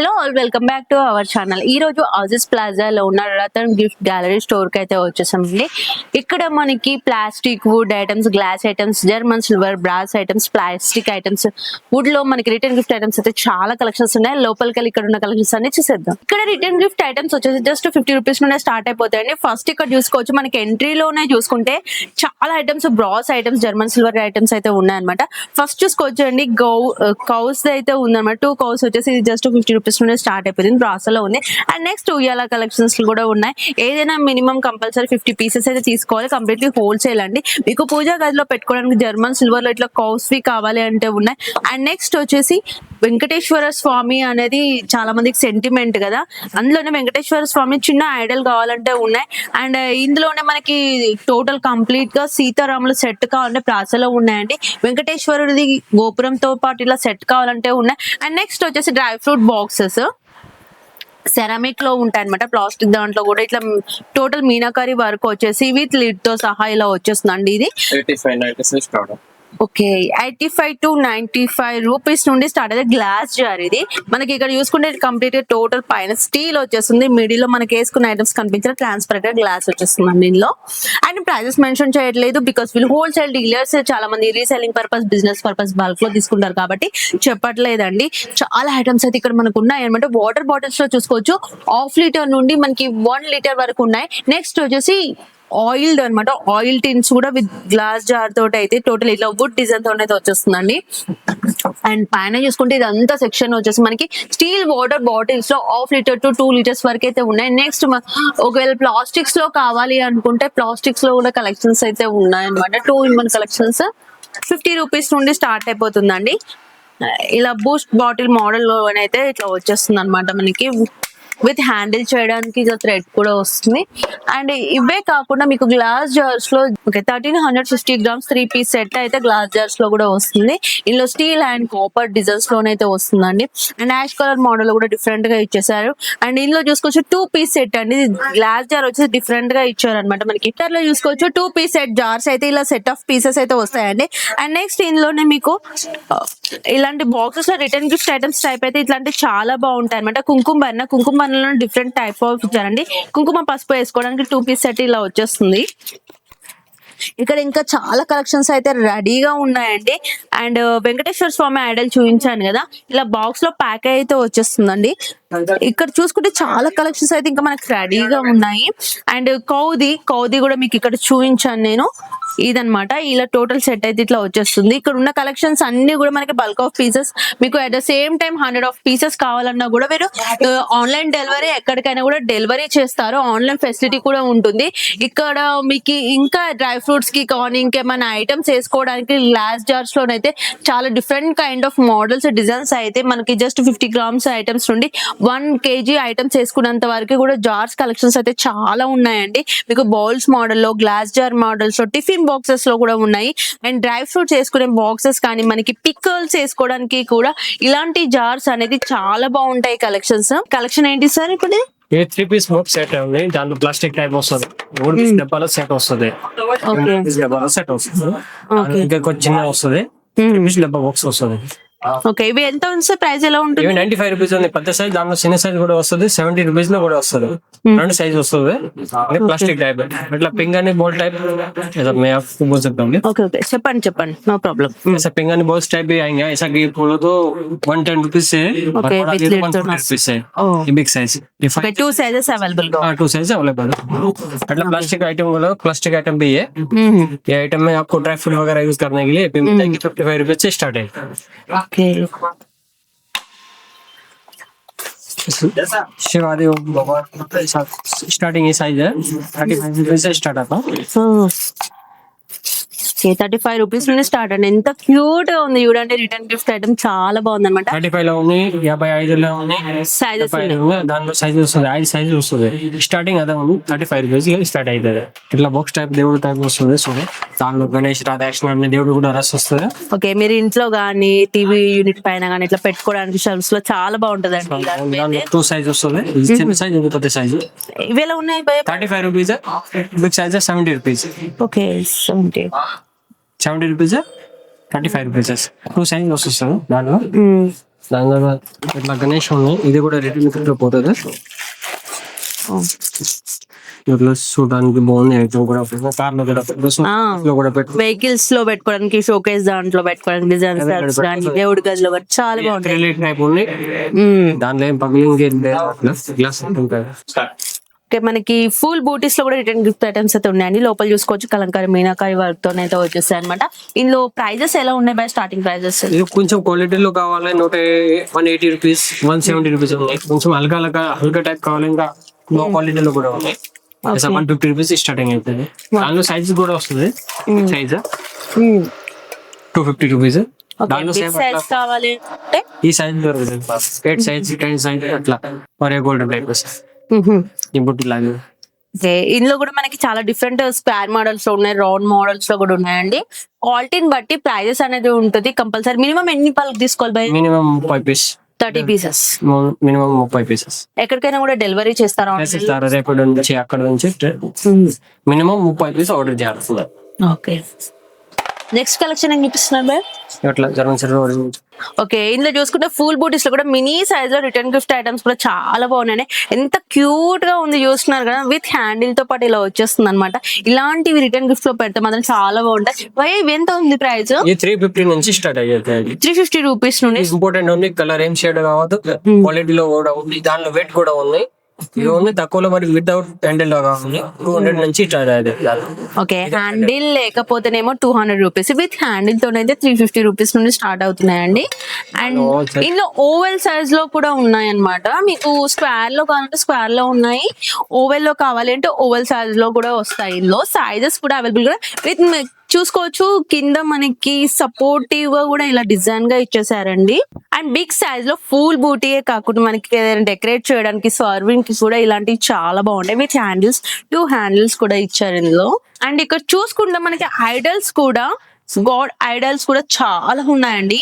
Hello all welcome back to our channel ఈ రోజు ఆజిస్ ప్లాజాలో ఉన్న రతన్ గిఫ్ట్ గ్యాలరీ స్టోర్కి అయితే వచ్చేసామండి. ఇక్కడ మనకి plastic wood items glass items German silver brass items plastic items వుడ్లో మనకి రిటర్న్ గిఫ్ట్ ఐటమ్స్ అయితే చాలా కలెక్షన్స్ ఉన్నాయి. లోపలికి వెళ్ళి ఇక్కడ ఉన్న కలెక్షన్స్ అన్ని చూసేద్దాం. ఇక్కడ రిటర్న్ గిఫ్ట్ ఐటమ్స్ వచ్చేసి జస్ట్ ఫిఫ్టీ రూపీస్ నుండే స్టార్ట్ అయిపోతాయండి. ఫస్ట్ ఇక్కడ చూసుకోవచ్చు మనకి ఎంట్రీలోనే చూసుకుంటే చాలా items brass items German silver items అయితే ఉన్నాయన్నమాట. ఫస్ట్ చూసుకోవచ్చు అండి గౌ కౌస్ అయితే ఉందన్నమాట. టూ కౌస్ వచ్చేసి జస్ట్ ఫిఫ్టీ రూపీస్ నుండి స్టార్ట్ అయిపోయింది. బ్రాసలో ఉంది. అండ్ నెక్స్ట్ ఉయ్యాల కలెక్షన్స్ కూడా ఉన్నాయి. ఏదైనా మినిమం కంపల్సరీ ఫిఫ్టీ పీసెస్ అయితే తీసుకోవాలి. కంప్లీట్లీ హోల్సేల్ అండి. మీకు పూజా గదిలో పెట్టుకోవడానికి జర్మన్ సిల్వర్లో ఇట్లా కౌస్వి కావాలి అంటే ఉన్నాయి. అండ్ నెక్స్ట్ వచ్చేసి వెంకటేశ్వర స్వామి అనేది చాలా మందికి సెంటిమెంట్ కదా. అందులోనే వెంకటేశ్వర స్వామి చిన్న ఐడల్ కావాలంటే ఉన్నాయి. అండ్ ఇందులోనే మనకి టోటల్ కంప్లీట్గా సీతారాములు సెట్ కావాలంటే ప్రాసలో ఉన్నాయండి. వెంకటేశ్వరుడిది గోపురంతో పాటు ఇలా సెట్ కావాలంటే ఉన్నాయి. అండ్ నెక్స్ట్ వచ్చేసి డ్రై ఫ్రూట్ బాక్సెస్. సెరామిక్లో ఉంటాయి అనమాట ప్లాస్టిక్ దాంట్లో కూడా ఇట్లా టోటల్ మీనాకారి వర్క్ వచ్చేసి విత్ లిడ్తో సహా ఇలా వచ్చేస్తుందండి ఇది. Okay eighty five to ninety five rupees నుండి స్టార్ట్ అయితే గ్లాస్ జార్ ఇది. మనకి ఇక్కడ చూసుకుంటే కంప్లీట్గా టోటల్ పైన స్టీల్ వచ్చేస్తుంది. మిడిల్లో మనకి వేసుకున్న ఐటమ్స్ కనిపించిన ట్రాన్స్పరెంట్గా గ్లాస్ వచ్చేస్తుంది దీనిలో అండ్ ప్రైజెస్ మెన్షన్ చేయట్లేదు బికాస్ వీళ్ళు హోల్సేల్ డీలర్స్ చాలా మంది రీసెల్లింగ్ పర్పస్ బిజినెస్ పర్పస్ బల్క్లో తీసుకుంటారు కాబట్టి చెప్పట్లేదండి. చాలా ఐటమ్స్ అయితే ఇక్కడ మనకు ఉన్నాయి. అనమాట వాటర్ బాటిల్స్లో చూసుకోవచ్చు. హాఫ్ లీటర్ నుండి మనకి వన్ లీటర్ వరకు ఉన్నాయి. నెక్స్ట్ వచ్చేసి ఆయిల్ అన్నమాట. ఆయిల్ టిన్స్ కూడా విత్ గ్లాస్ జార్ తోటి అయితే టోటల్ ఇట్లా వుడ్ డిజైన్తో అయితే వచ్చేస్తుందండి. అండ్ పైన చూసుకుంటే ఇదంతా సెక్షన్ వచ్చేసి మనకి steel water బాటిల్స్లో half litre to two litres వరకు అయితే ఉన్నాయి. నెక్స్ట్ ఒకవేళ ప్లాస్టిక్స్లో కావాలి అనుకుంటే ప్లాస్టిక్స్లో కూడా కలెక్షన్స్ అయితే ఉన్నాయి అనమాట two in one collections. Fifty rupees నుండి స్టార్ట్ అయిపోతుందండి. ఇలా బూస్ట్ బాటిల్ మోడల్ అయితే ఇట్లా వచ్చేస్తుంది అనమాట మనకి. విత్ హ్యాండిల్ చేయడానికి ఇట్లా థ్రెడ్ కూడా వస్తుంది. అండ్ ఇవే కాకుండా మీకు glass జార్స్లో thirteen hundred fifty grams three piece set అయితే గ్లాస్ జార్స్లో కూడా వస్తుంది. ఇందులో స్టీల్ అండ్ కాపర్ డిజైన్స్ లోనైతే వస్తుందండి. అండ్ యాష్ కలర్ మోడల్ కూడా డిఫరెంట్గా ఇచ్చేసారు అండ్ ఇందులో చూసుకోవచ్చు టూ పీస్ సెట్ అండి. గ్లాస్ జార్ వచ్చేసి డిఫరెంట్గా ఇచ్చారు అనమాట మనకి ఇటర్లో చూసుకోవచ్చు టూ పీస్ సెట్ జార్స్ అయితే ఇలా సెట్ ఆఫ్ పీసెస్ అయితే వస్తాయండి. అండ్ నెక్స్ట్ ఇందులోనే మీకు ఇలాంటి బాక్సెస్లో రిటర్న్ గిఫ్ట్ ఐటమ్స్ టైప్ అయితే ఇట్లాంటి చాలా బాగుంటాయి అనమాట కుంకుమ బన్న కుంకుమ బన్నలో డిఫరెంట్ టైప్ ఆఫ్ ఇచ్చారండి కుంకుమ పసుపు వేసుకోవడానికి టూ పీస్ సెట్ ఇలా వచ్చేస్తుంది. ఇక్కడ ఇంకా చాలా కలెక్షన్స్ అయితే రెడీగా ఉన్నాయండి. And uh, Venkateswara Swamy idol చూపించాను కదా. ఇలా బాక్స్లో ప్యాక్ అయితే వచ్చేస్తుందండి. ఇక్కడ చూసుకుంటే చాలా కలెక్షన్స్ అయితే ఇంకా మనకి రెడీగా ఉన్నాయి. అండ్ uh, కౌది కౌది కూడా మీకు ఇక్కడ చూపించాను నేను. ఇదన్నమాట. ఇలా టోటల్ సెట్ అయితే ఇట్లా వచ్చేస్తుంది. ఇక్కడ ఉన్న కలెక్షన్స్ అన్ని కూడా మనకి బల్క్ ఆఫ్ పీసెస్ మీకు at the same time hundred of pieces కావాలన్నా కూడా మీరు ఆన్లైన్ డెలివరీ ఎక్కడికైనా కూడా డెలివరీ చేస్తారు. ఆన్లైన్ ఫెసిలిటీ కూడా ఉంటుంది. ఇక్కడ మీకు ఇంకా డ్రై ఫ్రూట్స్కి కానీ ఇంకేమైనా ఐటమ్స్ వేసుకోవడానికి గ్లాస్ జార్స్ లోనైతే చాలా different kind of models designs అయితే మనకి జస్ట్ ఫిఫ్టీ గ్రామ్స్ ఐటమ్స్ నుండి వన్ కేజీ ఐటమ్స్ వేసుకున్నంత వరకు కూడా జార్స్ కలెక్షన్స్ అయితే చాలా ఉన్నాయండి. మీకు బౌల్స్ మోడల్లో గ్లాస్ జార్ మోడల్స్లో టిఫిన్ బాక్సెస్లో కూడా ఉన్నాయి. అండ్ డ్రై ఫ్రూట్స్ వేసుకునే బాక్సెస్ కానీ మనకి పిక్కల్స్ వేసుకోవడానికి కూడా ఇలాంటి జార్స్ అనేది చాలా బాగుంటాయి కలెక్షన్స్. కలెక్షన్ ఏంటి సార్ ఇప్పుడు? ఇది త్రీ పీస్ బాక్స్ సెట్ ఉంది. దాంట్లో ప్లాస్టిక్ టైప్ వస్తుంది. మూడు పీస్ డబ్బాలో సెట్ వస్తుంది. డబ్బాలో సెట్ వస్తుంది. ఇంకా కొంచెం చిన్న వస్తుంది. డబ్బా బాక్స్ వస్తుంది. ఓకే ఇవి ఎంత ఉంది సార్ ప్రైస్ ఎలా ఉంటుంది ఇవి నైన్టీ ఫైవ్ రూపీస్ ఉంది పెద్ద సైజ్ దాంట్లో చిన్న సైజ్ కూడా వస్తుంది సెవెంటీ రూపీస్ లో కూడా వస్తుంది రెండు సైజ్ వస్తుంది ప్లాస్టిక్ టైప్ ఇట్లా పింగ్ అని బోల్ టైప్ मैं आपको बोल सकता हूँ ఓకే ఓకే చెప్పండి చెప్పండి నో ప్రాబ్లం ऐसा पिंगानी बॉक्स टाइप भी आएंगे ऐसा कि बोलो तो वन टेन रुपीज से Okay, with lid तो ना। रुपीज से Oh. ये बिग साइज ये ఓకే టూ సైజెస్ అవైలబుల్ గా हाँ टू साइज अवेलेबल मतलब प्लास्टिक आइटम बोलो प्लास्टिक आइटम भी है మ్మ్. ये आइटम में आपको ड्राई फ्रूट वगैरह यूज करने के लिए फिफ्टी फाइव रुपीज से स्टार्ट है ఓకే भगवान स्टार्टिंग ये साइज़ है। थर्टी फाइव से स्टार्ट आता ఓకే థర్టీ ఫైవ్ రూపీస్ నుండి స్టార్ట్ అండి. ఎంత క్యూట్గా ఉంది చూడండి రిటర్న్ గిఫ్ట్ ఐటమ్ చాలా బాగుంది అనమాట థర్టీ ఫైవ్లో ఉంది యాభై ఐదులో ఉంది. సైజెస్ ఐదు ఉంది. దాంట్లో సైజ్ వస్తుంది ఐదు సైజ్ వస్తుంది. స్టార్టింగ్ అదే ఉంది థర్టీ ఫైవ్ రూపీస్ స్టార్ట్ అవుతుంది ఇట్లా బాక్స్ టైప్ దేవుడు టైప్ వస్తుంది సో దాంట్లో గణేష్ రాధాకృష్ణ అనే దేవుడు కూడా రస్ వస్తుంది. ఓకే మీరు ఇంట్లో గానీ టీవీ యూనిట్ పైన గానీ ఇట్లా పెట్టుకోవడానికి షెల్ఫ్స్లో చాలా బాగుంటది అండి టూ సైజ్ వస్తుంది. చిన్న సైజ్ ఇది పెద్ద సైజ్ ఇవి ఎలా ఉన్నాయి thirty five rupees big size seventy rupees okay seventy seventy rupees thirty five rupees two size వస్తుంది దాంట్లో దాని తర్వాత ఇట్లా గణేష్ ఉన్నాయి ఇది కూడా రిటర్న్లో పోతుంది ఇట్లా చూడడానికి బాగుంది ఐటమ్ కూడా కార్లో కూడా ఆ. లో కూడా పెట్టు వెహికల్స్లో పెట్టుకోవడానికి షోకేస్ దాంట్లో పెట్టుకోవడానికి డిజైన్స్ కానీ దేవుడి గదిలో కానీ చాలా బాగుంటాయి. రిలేట్ టైప్ ఉంది మ్మ్. దాంట్లో ఏం పగిలింగ్ ఏం లేదు. గ్లాస్ ఉంటుంది ఓకే మనకి ఫుల్ బూటీస్లో కూడా రిటర్న్ గిఫ్ట్ ఐటమ్స్ అయితే ఉన్నాయండి. లోపల చూసుకోవచ్చు కలంకారీ మీనాకారి వర్క్తో అయితే వచ్చేస్తాయి అనమాట ఇందులో ప్రైజెస్ ఎలా ఉన్నాయి బై స్టార్టింగ్ ప్రైజెస్ కొంచెం క్వాలిటీలో కావాలి నూట one eighty rupees one seventy rupees ఉన్నాయి. కొంచెం హల్కా హల్కా హల్కా టైప్ కావాలి ఇంకా లో క్వాలిటీలో కూడా ఉన్నాయి. వన్ ఫిఫ్టీ రూపీస్ స్టార్టింగ్ అవుతుంది దానిలో సైజ్ కూడా వస్తుంది. సైజ్ టూ ఫిఫ్టీ రూపీస్ ఈ సైజ్ దొరుకుతుంది ఎయిట్ సైజ్ టెన్ సైజ్ అట్లా. మరే గోల్డెన్ టైప్ ఇప్పుడు ఇందులో కూడా మనకి చాలా డిఫరెంట్ స్క్వేర్ మోడల్స్లో ఉన్నాయి రౌండ్ మోడల్స్లో కూడా ఉన్నాయండి. క్వాలిటీని బట్టి ప్రైజెస్ అనేది ఉంటుంది కంపల్సరీ. మినిమం ఎన్ని పళ్ళకి తీసుకోవాలి బై? మినిమం ముప్పై పీస్. Thirty pieces. మినిమం ముప్పై పీసెస్. ఎక్కడికైనా కూడా డెలివరీ చేస్తారా ఇస్తారు రేపటి నుంచి అక్కడ నుంచి మినిమం ముప్పై పీస్ ఆర్డర్ చేయాల్సింది. ఓకే. నెక్స్ట్ కలెక్షన్ ఏం చూపిస్తున్నారు ఇట్లా జరుగుతుంది ఓకే ఇందులో చూసుకుంటే ఫుల్ బూటీస్లో కూడా మినీ సైజ్లో రిటర్న్ గిఫ్ట్ ఐటమ్స్ కూడా చాలా బాగున్నాయి ఎంత క్యూట్గా ఉంది చూస్తున్నారు కదా విత్ హ్యాండిల్తో పాటు ఇలా వచ్చేస్తుంది అనమాట ఇలాంటివి రిటర్న్ గిఫ్ట్లో పెడితే మాత్రం చాలా బాగుంటాయి. వై ఎంత ఉంది ప్రైస్ త్రీ ఫిఫ్టీ నుంచి స్టార్ట్ అయ్యేది. త్రీ ఫిఫ్టీ రూపీస్ నుండి. ఇంపార్టెంట్ ఉంది కలర్ ఏం షేడ్ కావద్దు. క్వాలిటీలో కూడా ఉంది దానిలో వెయిట్ కూడా ఉంది. ఇది ఉంది తక్కువలో మరి వితౌట్ హ్యాండిల్ లాగా ఉంది. టూ హండ్రెడ్ నుంచి స్టార్ట్ అయ్యేది. Okay. Handle లేకపోతేనేమో two hundred rupees with handle తోనైతే త్రీ ఫిఫ్టీ రూపీస్ నుండి స్టార్ట్ అవుతున్నాయండి. అండ్. ఇందులో ఓవెల్ సైజ్లో కూడా ఉన్నాయి అన్నమాట మీకు స్క్వేర్లో కావాలంటే స్క్వేర్లో ఉన్నాయి. ఓవెల్లో కావాలి అంటే ఓవెల్ సైజ్లో కూడా వస్తాయి. ఇందులో సైజెస్ కూడా అవైలబుల్గా విత్ చూసుకోవచ్చు. కింద మనకి సపోర్టివ్గా కూడా ఇలా డిజైన్గా ఇచ్చేసారండి. అండ్ బిగ్ సైజ్లో ఫుల్ బూటీయే కాకుండా మనకి ఏదైనా డెకరేట్ చేయడానికి సర్వింగ్కి కూడా ఇలాంటివి చాలా బాగుంటాయి. విత్ హ్యాండిల్స్ టూ హ్యాండిల్స్ కూడా ఇచ్చారు ఇందులో. అండ్ ఇక్కడ చూసుకుంటే మనకి ఐడల్స్ కూడా గాడ్ ఐడల్స్ కూడా చాలా ఉన్నాయండి.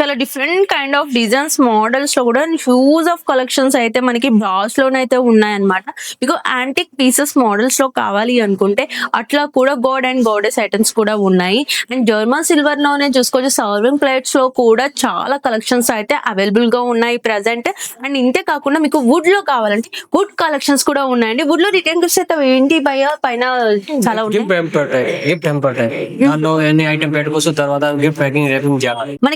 చాలా డిఫరెంట్ కైండ్ ఆఫ్ డిజైన్స్ మోడల్స్లో కూడా హ్యూజ్ ఆఫ్ కలెక్షన్స్ అయితే మనకి బ్రాస్ లోనైతే ఉన్నాయన్నమాట. మీకు యాంటిక్ పీసెస్ మోడల్స్లో కావాలి అనుకుంటే అట్లా కూడా గోడ్ అండ్ గోడెస్ ఐటమ్స్ కూడా ఉన్నాయి. అండ్ జర్మన్ సిల్వర్లోనే చూసుకోవచ్చు సర్వింగ్ ప్లేట్స్లో కూడా చాలా కలెక్షన్స్ అయితే అవైలబుల్గా ఉన్నాయి ప్రెసెంట్ అండ్ ఇంతే కాకుండా మీకు వుడ్లో కావాలంటే వుడ్ కలెక్షన్స్ కూడా ఉన్నాయండి. వుడ్లో రిటర్న్ గిఫ్ట్స్ అయితే ఏంటి భయ పైన చాలా ఉన్నాయి.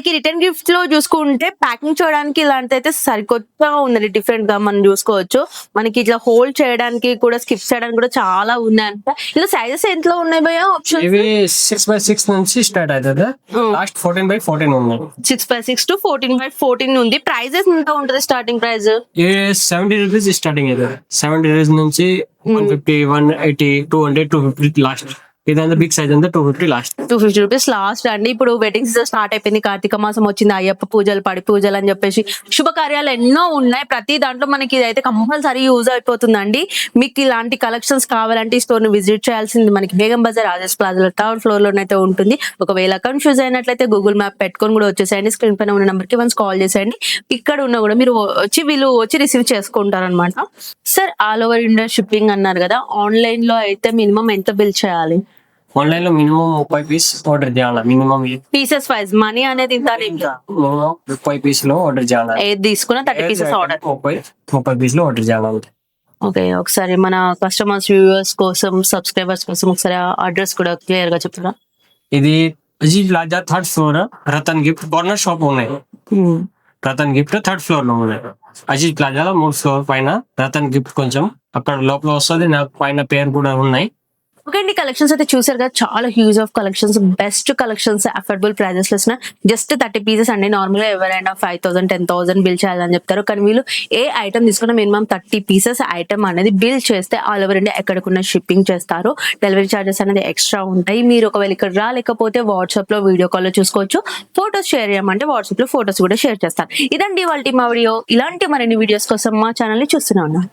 గిఫ్ట్ టెంపర్ గిఫ్ట్ గిఫ్ట్లో చూసుకుంటే ప్యాకింగ్ చేయడానికి ఇలాంటి అయితే సరికొత్తగా ఉందండి. డిఫరెంట్గా మనం చూసుకోవచ్చు. మనకి ఇట్లా హోల్డ్ చేయడానికి కూడా స్కిప్ చేయడానికి కూడా చాలా ఉన్నాయంట. ఇలా సైజెస్ ఎంతలో ఉన్నాయి భయ ఆప్షన్ ఇవి సిక్స్ బై సిక్స్ నుంచి స్టార్ట్ అవుతుంది. లాస్ట్ ఫోర్టీన్ బై ఫోర్టీన్ ఉన్నాయి six by six to fourteen by fourteen ఉంది. ప్రైజెస్ ఎంత ఉంటుంది starting price seventy rupees starting అవుతుంది సెవెంటీ రూపీస్ నుంచి one fifty one eighty two hundred two fifty last ఇదంతా big size అంతా two fifty last two fifty rupees last అండి. ఇప్పుడు wedding season start అయిపోయింది. కార్తీక మాసం వచ్చింది. అయ్యప్ప పూజలు పడి పూజలు అని చెప్పేసి శుభకార్యాలు ఎన్నో ఉన్నాయి. ప్రతి దాంట్లో మనకి ఇదైతే కంపల్సరీ యూజ్ అయిపోతుందండి. మీకు ఇలాంటి కలెక్షన్స్ కావాలంటే ఈ స్టోర్ని విజిట్ చేయాల్సింది మనకి Begum Bazaar Rajesh plaza third floor లోనైతే ఉంటుంది. ఒకవేళ కన్ఫ్యూజ్ అయినట్లయితే గూగుల్ మ్యాప్ పెట్టుకొని కూడా వచ్చేసేయండి. స్క్రీన్ పైన ఉన్న నెంబర్కి వన్స్ కాల్ చేసేయండి. ఇక్కడ ఉన్న కూడా మీరు వచ్చి వీళ్ళు వచ్చి రిసీవ్ చేసుకుంటారు అనమాట sir all over India shipping అన్నారు కదా. ఆన్లైన్లో అయితే మినిమం ఎంత బిల్ చేయాలి? ఆన్లైన్లో మినిమం ముప్పై పీస్ ఆర్డర్ చేయాలి? మినిమం పీసెస్ వైజ్ మనీ అనేది ఇంత ముప్పై పీస్లో ఆర్డర్ చేయాలి? ఏది తీసుకున్నా థర్టీ పీసెస్ ఆర్డర్ ముప్పై ముప్పై పీస్లో ఆర్డర్ చేయాలి ఓకే ఒకసారి మన కస్టమర్స్ వ్యూవర్స్ కోసం సబ్స్క్రైబర్స్ కోసం ఒకసారి అడ్రస్ కూడా క్లియర్గా చెప్తారా? ఇది Aziz plaza third floor Ratan gift corner shop ఉన్నాయి. రతన్ గిఫ్ట్ థర్డ్ ఫ్లోర్లో ఉన్నాయి. అజీజ్ ప్లాజాలో మూడు ఫ్లోర్ పైన రతన్ గిఫ్ట్ కొంచెం అక్కడ లోపల వస్తుంది నాకు పైన పేరు కూడా ఉన్నాయి. ఓకే అండి కలెక్షన్స్ అయితే చూసారు కదా చాలా huge of collections best collections affordable ప్రైజెస్లో జస్ట్ థర్టీ పీసెస్ అండి. నార్మల్గా ఎవరైనా five thousand ten thousand bill చేయాలని చెప్తారు. కానీ వీళ్ళు ఏ ఐటమ్ తీసుకున్నా మినిమం థర్టీ పీసెస్ ఐటమ్ అనేది బిల్ చేస్తే ఆల్ ఓవర్ ఇండియా ఎక్కడికున్న షిప్పింగ్ చేస్తారు. డెలివరీ చార్జెస్ అనేది ఎక్స్ట్రా ఉంటాయి. మీరు ఒకవేళ ఇక్కడ రాలేకపోతే వాట్సాప్లో వీడియో కాల్లో చూసుకోవచ్చు. ఫోటోస్ షేర్ చేయమంటే వాట్సాప్లో ఫొటోస్ కూడా షేర్ చేస్తారు. ఇదండి వాళ్ళ మా వీడియో ఇలాంటి మరిన్ని వీడియోస్ కోసం మా ఛానల్ని చూస్తూనే ఉన్నాను